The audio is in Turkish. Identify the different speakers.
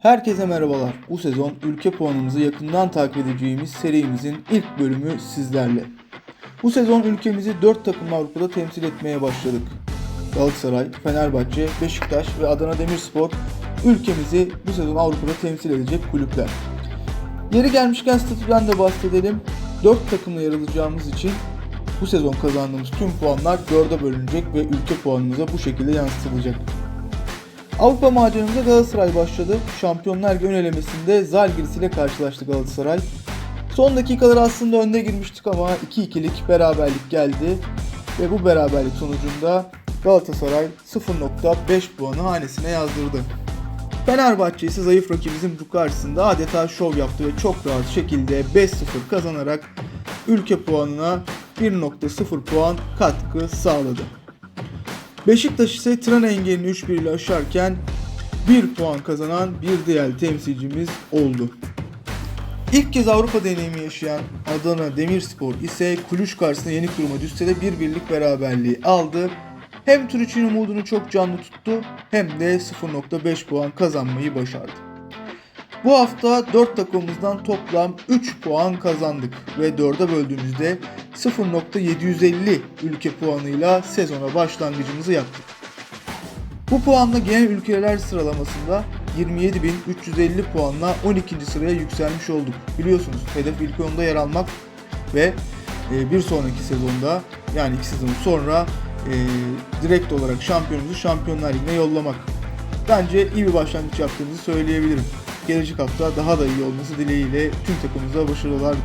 Speaker 1: Herkese merhabalar. Bu sezon ülke puanımızı yakından takip edeceğimiz serimizin ilk bölümü sizlerle. Bu sezon ülkemizi 4 takım Avrupa'da temsil etmeye başladık. Galatasaray, Fenerbahçe, Beşiktaş ve Adana Demirspor ülkemizi bu sezon Avrupa'da temsil edecek kulüpler. Yeri gelmişken statüden de bahsedelim. 4 takımla yer alacağımız için bu sezon kazandığımız tüm puanlar 4'e bölünecek ve ülke puanımıza bu şekilde yansıtılacak. Avrupa maceramıza Galatasaray başladı. Şampiyonlar Ligi ön elemesinde Zalgiris ile karşılaştı Galatasaray. Son dakikalar aslında önde girmiştik ama 2-2'lik beraberlik geldi. Ve bu beraberlik sonucunda Galatasaray 0.5 puanı hanesine yazdırdı. Fenerbahçe ise zayıf rakibimizin bu karşısında adeta şov yaptı ve çok rahat şekilde 5-0 kazanarak ülke puanına 1.0 puan katkı sağladı. Beşiktaş ise tren engelini 3-1 ile aşarken 1 puan kazanan bir diğer temsilcimiz oldu. İlk kez Avrupa deneyimi yaşayan Adana Demirspor ise Kulüş karşısında yeni kuruma düşse de bir birlik beraberliği aldı. Hem tur için umudunu çok canlı tuttu hem de 0.5 puan kazanmayı başardı. Bu hafta 4 takımımızdan toplam 3 puan kazandık ve 4'e böldüğümüzde 0.750 ülke puanıyla sezona başlangıcımızı yaptık. Bu puanla genel ülkeler sıralamasında 27.350 puanla 12. sıraya yükselmiş olduk. Biliyorsunuz hedef ilk onda yer almak ve e, bir sonraki sezonda yani iki sezon sonra e, direkt olarak şampiyonumuzu Şampiyonlar Ligi'ne yollamak. Bence iyi bir başlangıç yaptığımızı söyleyebilirim. Gelecek hafta daha da iyi olması dileğiyle tüm takımımıza başarılar